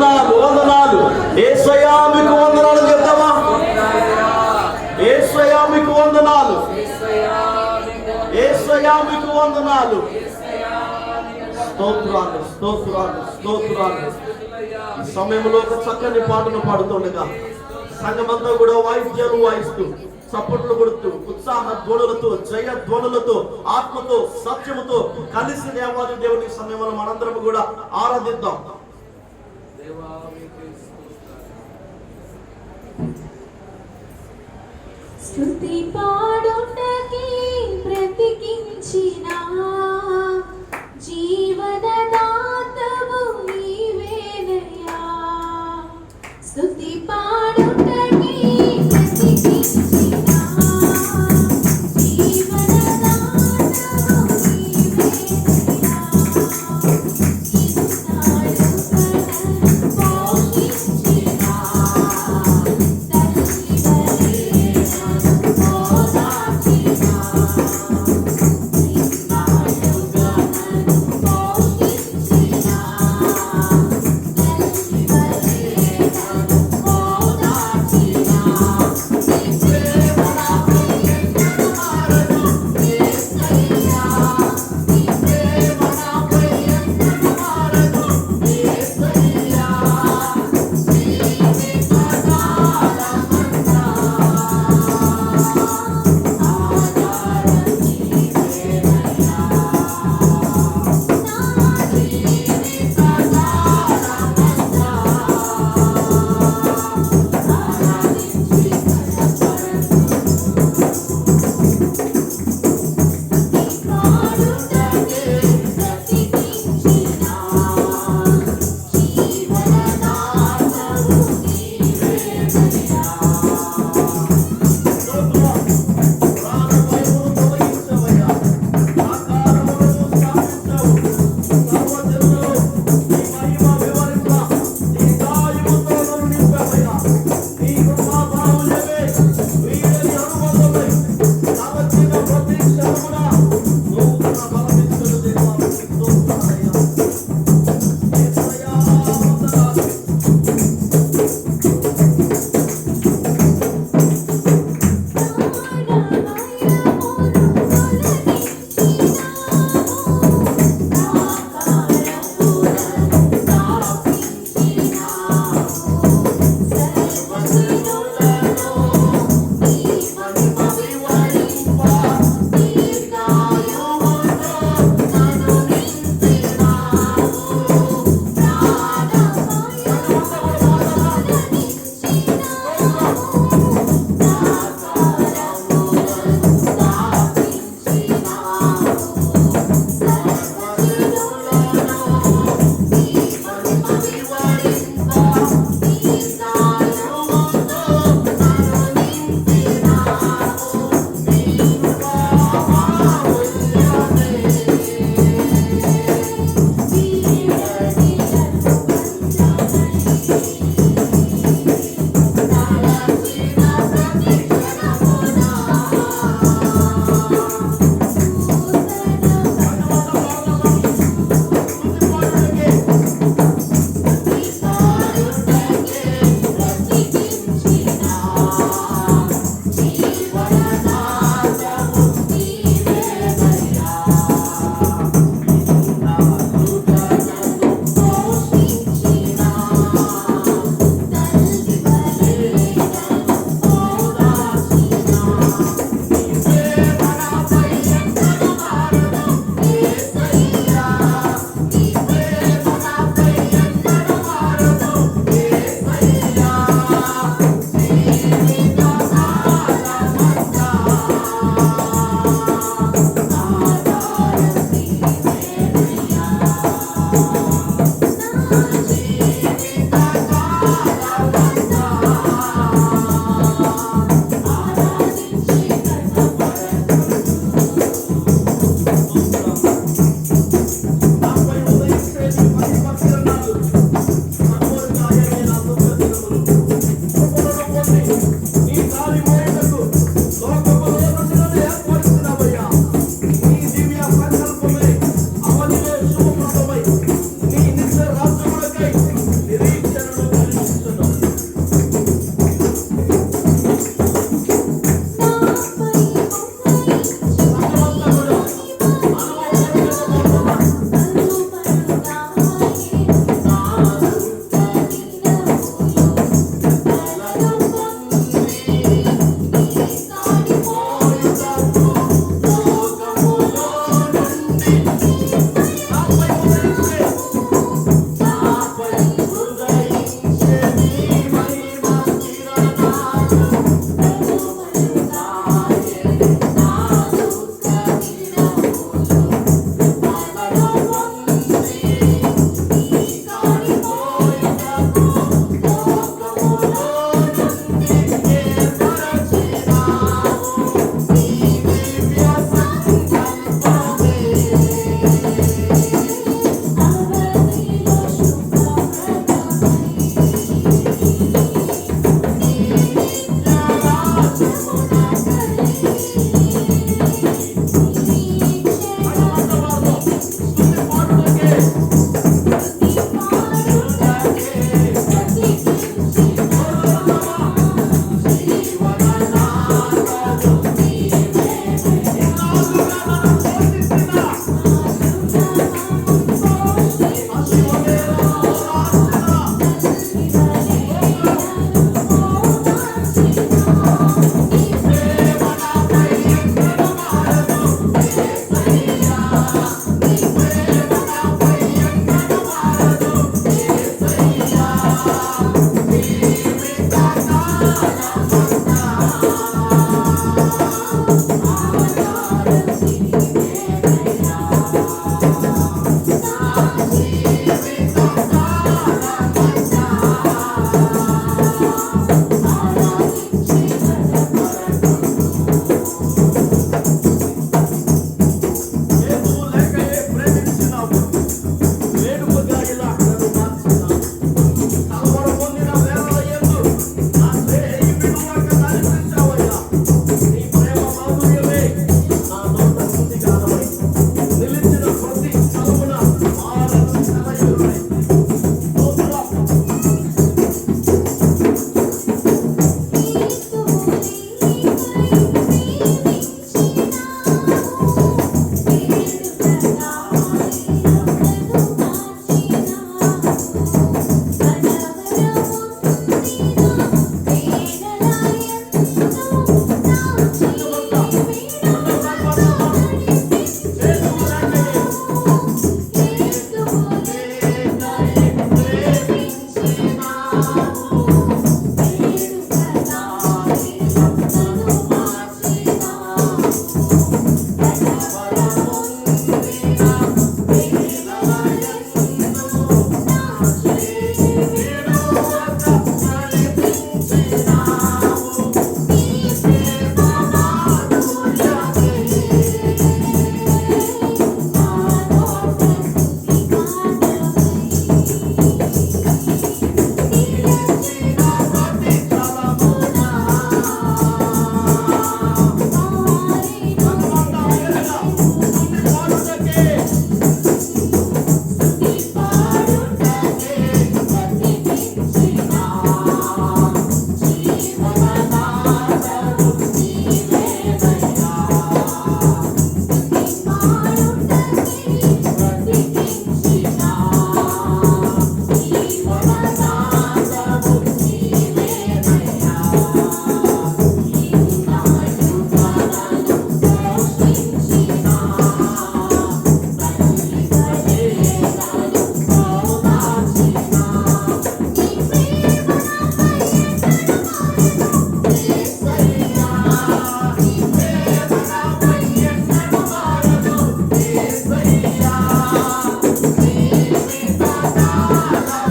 వందనాలు వందనాలు. ఏసయ్యా మీకు వందనాలు చెప్తామా? ఏసయ్యా మీకు వందనాలు. ఏసయ్యా మీకు వందనాలు. స్తోత్రాలు స్తోత్రాలు స్తోత్రాలు. సమయంలో ఒక చక్కని పాటను పాడుతుండగా సంఘమంతా కూడా వాయిద్యాలు వాయిస్తూ చప్పట్లు కొడుతూ ఉత్సాహ ధ్వనులతో జయ ధ్వనులతో ఆత్మతో సత్యముతో కలిసి దేవాది దేవుని సమయంలో మనందరం కూడా ఆరాధిద్దాం. స్థుతి పాడుటకి బ్రతికించిన జీవనదాతవు నీవేనయ్యా స్తుతి పాడుటకి బ్రతికించిన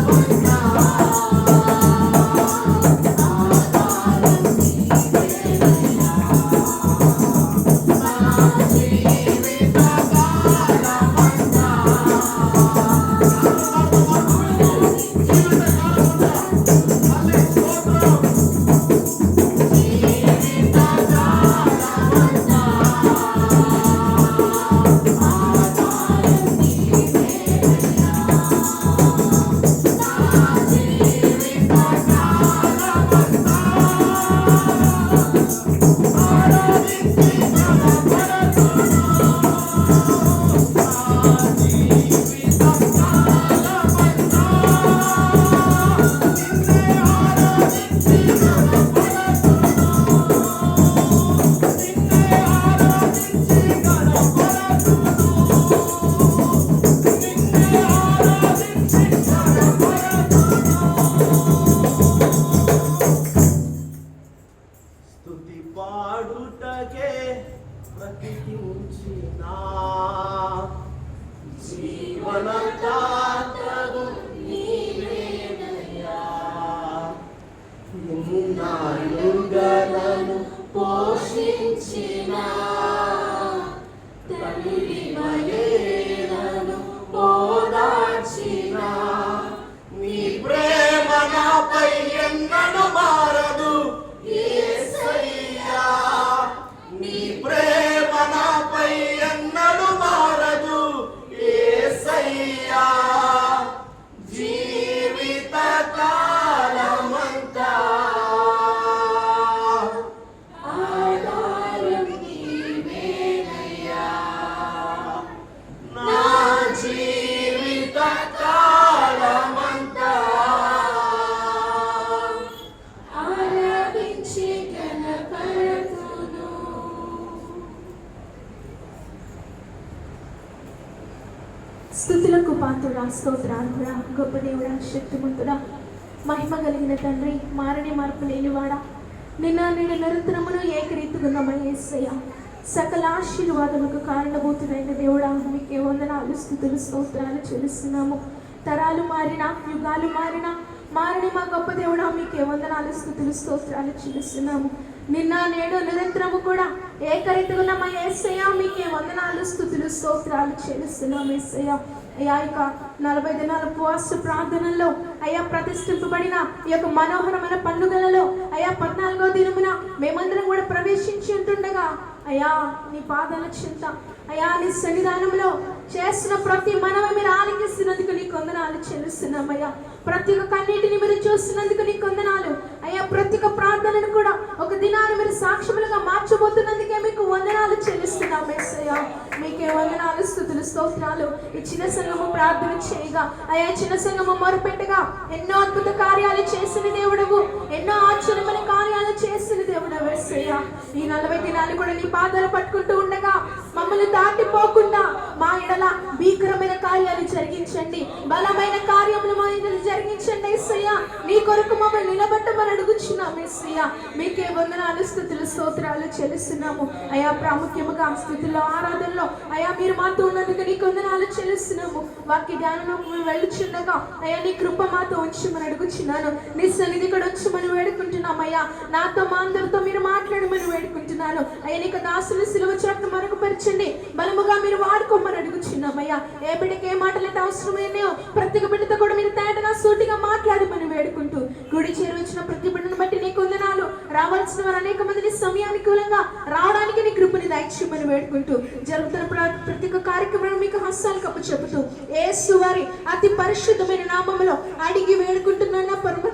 Oh, స్థుతులకు పాత్రుడా స్తోత్రార్హుడా గొప్ప దేవుడా శక్తిమంతుడా. మహిమ కలిగిన తండ్రి మారని మార్పు లేనివాడా. నిన్న నేను నిరంతరమును ఏకరీతిగున్నమయ్యేసయ్య సకల ఆశీర్వాదములకు కారణభూతుడైన దేవుడా మీకే వందనాలు స్థుతులు స్తోత్రాలు చెల్లిస్తున్నాము. తరాలు మారినా యుగాలు మారినా మారని మా గొప్ప దేవుడా మీకే వందనాలు స్థుతులు స్తోత్రాలు చెల్లిస్తున్నాము. నిన్న నేడు నిరంతరము కూడా ఏకరీతిగా మా ఏసయ్య మీకే వందనాలు స్థుతులు స్తోత్రాలు చేస్తున్నాం ఏసయ్య. అయ్యా ఇక నలభై దినాల ఉపవాస ప్రార్థనల్లో అయ్యా ప్రతిష్ఠింపబడిన ఈ యొక్క మనోహరమైన పండుగలలో అయ్యా పద్నాలుగో దినమున మేమందరం కూడా ప్రవేశించి ఉంటుండగా అయ్యా నీ పాదాల చింత అయ్యా నీ సన్నిధానంలో చేస్తున్న ప్రతి మనవి మీరు ఆలకిస్తున్నందుకు నీ కొందనాలు చెల్లిస్తున్నాం అయ్యా ప్రతి ఒక్క కన్నీటిని మీరు చూస్తున్నందుకు నీ కొందన ప్రతి ఒక్క ప్రార్థనను కూడా ఒక దినాన్ని మీరు సాక్ష్యములుగా మార్చబోతున్నందుకే మీకు వందనాలు చెల్లిస్తున్నాం ఏసయ్యా. మీకే వందనాలు స్థుతులు స్తోత్రాలు. ఈ చిన్న సంఘము ప్రార్థన చేయగా అయ్యా చిన్న సంఘము మొరపెట్టగా ఎన్నో అద్భుత కార్యాలు చేసిన దేవుడవు ఎన్నో ఆశ్చర్యమైన కార్యాలు చేసిన దేవుడు వేసయ్యా ఈ నలభై దినాలు కూడా నీ పాదాలు పట్టుకుంటూ ఉండగా మమ్మల్ని దాటిపోకుండా మా ఎడల భీకరమైన జరిగించండి. బలమైన కార్యములు మా ఎడల జరిగించండి ఏసయ్యా. నీ కొరకు మమ్మల్ని నిలబెట్టమని అడుగుచున్నాం ఏసయ్యా. మీకే వందనాలు స్థుతులు స్తోత్రాలు చెల్లిస్తున్నాము. అయా ప్రాముఖ్యముగా స్థుతుల్లో ఆరాధనలో అయా మీరు మాతో ఉన్నందుకు నీ వందనాలు చెల్లిస్తున్నాము. వాక్య ధ్యానంలో వెళ్ళుచుండగా అయ్యా నీ కృప మాతో ఉంచమని అడుగుచున్నాను. నీ సన్నిధి కూడా వచ్చమని వేడుకుంటున్నాం అయ్యా. నాతో మా అందరితో మీరు మాట్లాడమని వేడుకుంటున్నాను. అయ్యా నీకు దాసులు సిలువ చోట్ల మరుగుపరచండి. బలముగా మీరు వాడుకోమని అడుగు వేడుకుంటున్నామయ్యా ఏ బిడ్డకి ఏ మాటలంటే అయితే అవసరమైనాయో ప్రతి బిడ్డతో కూడా మీరు తేటగా సూటిగా మాట్లాడమని వేడుకుంటూ గుడి చేరువచ్చిన ప్రతి బిడ్డను బట్టి నీకు వందనాలు. రావాల్సిన వారు అనేక మందిని సమయానుకూలంగా రావడానికి నీ కృపని దయచేయమని వేడుకుంటూ జరుగుతున్న ప్రతి ఒక్క కార్యక్రమం మీకు హస్తాలు కప్పు చెబుతూ ఏసు వారి అతి పరిశుద్ధమైన నామంలో అడిగి వేడుకుంటున్నాను. పరమ